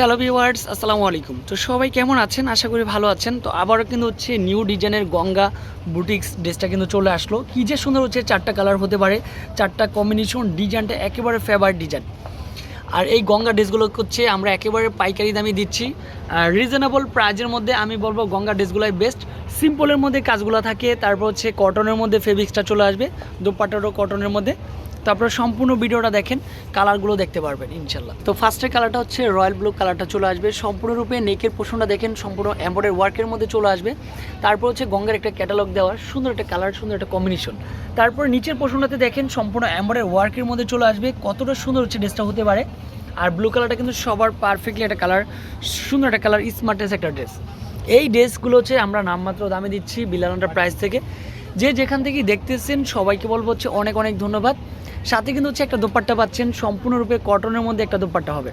Hello viewers আসসালামু আলাইকুম। তো সবাই কেমন আছেন? আশা করি ভালো আছেন। তো আবারও কিন্তু হচ্ছে নিউ ডিজাইনের গঙ্গা বুটিক্স ড্রেসটা কিন্তু চলে আসলো। কী যে সুন্দর হচ্ছে, চারটা কালার হতে পারে। চারটা কম্বিনেশন ডিজাইনটা একেবারে ফেভারিট ডিজাইন। আর এই গঙ্গা ড্রেসগুলো হচ্ছে আমরা একেবারে পাইকারি দামে দিচ্ছি। রিজনেবল প্রাইজের মধ্যে আমি বলব গঙ্গা ড্রেসগুলোই বেস্ট সিম্পলের মধ্যে কাজগুলো থাকে, তারপর হচ্ছে কটনের মধ্যে ফেব্রিক্সটা চলে আসবে, দোপাট্টারও কটনের মধ্যে। তারপরে সম্পূর্ণ ভিডিওটা দেখেন কালারগুলো দেখতে পারবেন, ইনশাল্লাহ। তো ফার্স্টের কালারটা হচ্ছে রয়্যাল ব্লু কালারটা চলে আসবে। সম্পূর্ণরূপে নেকের পোষণটা দেখেন, সম্পূর্ণ এম্বয়ডারি ওয়ার্কের মধ্যে চলে আসবে। তারপর হচ্ছে গঙ্গার একটা ক্যাটালগ দেওয়া, সুন্দর একটা কালার সুন্দর একটা কম্বিনেশন তারপর নিচের পোষণটাতে দেখেন, সম্পূর্ণ এম্বয়ডারি ওয়ার্কের মধ্যে চলে আসবে। কতটা সুন্দর হচ্ছে ড্রেসটা হতে পারে। আর ব্লু কালারটা কিন্তু সবার পারফেক্টলি একটা কালার সুন্দর একটা কালার স্মার্টেস্ট একটা ড্রেস এই ড্রেসগুলো হচ্ছে আমরা নামমাত্র দামে দিচ্ছি বিলানাটার প্রাইস থেকে। যে যেখান থেকেই দেখতেছেন, সবাইকে বলব হচ্ছে অনেক অনেক ধন্যবাদ। সাথে কিন্তু হচ্ছে একটা দোপাট্টা পাচ্ছেন, সম্পূর্ণরূপে কটনের মধ্যে একটা দোপাট্টা হবে।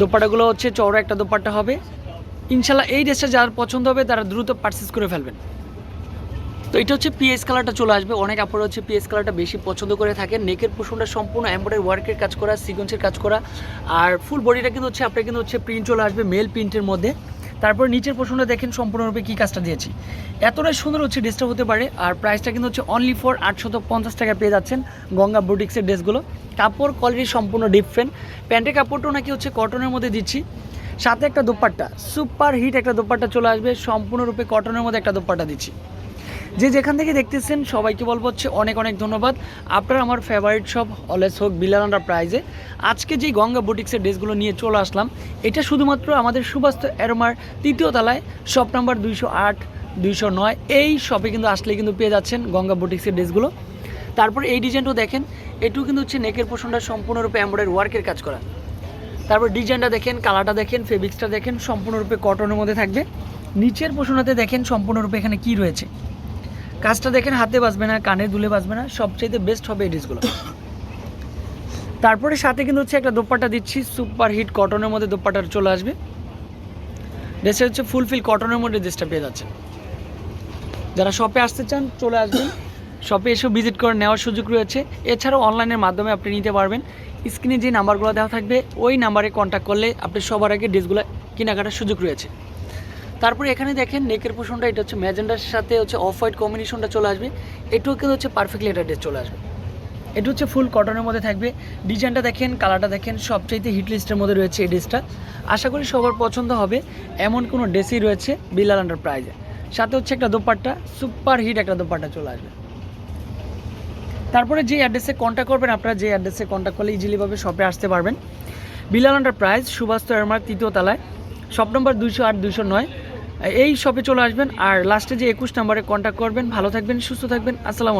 দোপাট্টাগুলো হচ্ছে চওড়া একটা দোপাট্টা হবে। ইনশাল্লাহ এই ড্রেসটা যার পছন্দ হবে তারা দ্রুত পারচেস করে ফেলবেন। তো এটা হচ্ছে পিএস কালারটা চলে আসবে। অনেক আপনারা হচ্ছে পিএস কালারটা বেশি পছন্দ করে থাকেন। নেকের পোষণটা সম্পূর্ণ এম্বয়ডারি ওয়ার্কের কাজ করা সিকোয়েন্সের কাজ করা। আর ফুল বডিটা কিন্তু হচ্ছে, আপনার কিন্তু হচ্ছে প্রিন্ট চলে আসবে মেল প্রিন্টের মধ্যে। তারপর নিচের পোষণটা দেখেন সম্পূর্ণরূপে কী কাজটা দিয়েছি। এতটাই সুন্দর হচ্ছে ড্রেসটা হতে পারে, আর প্রাইসটা কিন্তু হচ্ছে অনলি ফর আটশত পঞ্চাশ টাকা পেয়ে যাচ্ছেন গঙ্গা বুটিক্সের ড্রেসগুলো। কাপড় কোয়ালিটি সম্পূর্ণ ডিফারেন্ট প্যান্টের কাপড়টাও নাকি হচ্ছে কটনের মধ্যে দিচ্ছি। সাথে একটা দোপাট্টা সুপার হিট একটা দোপাট্টা চলে আসবে, সম্পূর্ণরূপে কটনের মধ্যে একটা দোপাট্টা দিচ্ছি। যে যেখান থেকে দেখতেছেন, সবাইকে বলব হচ্ছে অনেক অনেক ধন্যবাদ। আপনার আমার ফেভারিট সব অলএস হোক বিলানান্ডা প্রাইজে আজকে যেই গঙ্গা বুটিক্সের ড্রেসগুলো নিয়ে চলে আসলাম, এটা শুধুমাত্র আমাদের সুবাস্ত এরমার তৃতীয় তলায় শপ নাম্বার দুইশো আট, দুইশো নয়। এই শপে কিন্তু আসলে কিন্তু পেয়ে যাচ্ছেন গঙ্গা বুটিক্সের ড্রেসগুলো। তারপর এই ডিজাইনটাও দেখেন এটু কিন্তু হচ্ছে নেকের পোষণটা সম্পূর্ণরূপে এমব্রয়ডারি ওয়ার্কের কাজ করা। তারপর ডিজাইনটা দেখেন কালারটা দেখেন ফেব্রিক্সটা দেখেন, সম্পূর্ণরূপে কটনের মধ্যে থাকবে। নিচের পোষণাতে দেখেন, সম্পূর্ণরূপে এখানে কি রয়েছে। কাজটা দেখেন, হাতে বাজবে না, কানে দুলে বাজবে না, সবচাইতে বেস্ট হবে এই তারপরে সাথে কিন্তু হচ্ছে একটা দোপাট্টা দিচ্ছি সুপার হিট কটনের মধ্যে দোপাট্টা চলে আসবে। ড্রেসটা হচ্ছে ফুলফিল কটনের মধ্যে ড্রেসটা পেয়ে যাচ্ছে যারা শপে আসতে চান, চলে আসবেন। শপে এসেও ভিজিট করে নেওয়ার সুযোগ রয়েছে। এছাড়াও অনলাইনের মাধ্যমে আপনি নিতে পারবেন। স্ক্রিনে যে নাম্বারগুলো দেওয়া থাকবে, ওই নাম্বারে কন্ট্যাক্ট করলে আপনি সবার আগে ড্রেসগুলো কেনাকাটার সুযোগ রয়েছে। তারপরে এখানে দেখেন নেকের পোষণটা এটা হচ্ছে ম্যাজেন্ডার সাথে হচ্ছে অফ হোয়াইট কম্বিনেশনটা চলে আসবে। এটাও কিন্তু হচ্ছে পারফেক্টলি এটা ড্রেস চলে আসবে। এটা হচ্ছে ফুল কটনের মধ্যে থাকবে। ডিজাইনটা দেখেন কালারটা দেখেন, সবচাইতে হিট লিস্টের মধ্যে রয়েছে এই ড্রেসটা। আশা করি সবার পছন্দ হবে। এমন কোনো ড্রেসই রয়েছে বিলাল আন্ডার প্রাইজে সাথে হচ্ছে একটা দোপাট্টা সুপার হিট একটা দোপাট্টা চলে আসবে। তারপরে যে অ্যাড্রেসে কন্ট্যাক্ট করবেন, আপনারা যে অ্যাড্রেসে কন্ট্যাক্ট করলে ইজিলিভাবে শপে আসতে পারবেন। বিলাল আন্ডার প্রাইজ সুভাষ এরমার তৃতীয় তলায়। শপ নম্বর দুইশো আট, দুইশো নয়। এই শপে চলে আসবেন আর লাস্টে যে একুশ নাম্বারে কন্ট্যাক্ট করবেন, ভালো থাকবেন, সুস্থ থাকবেন, আসসালামু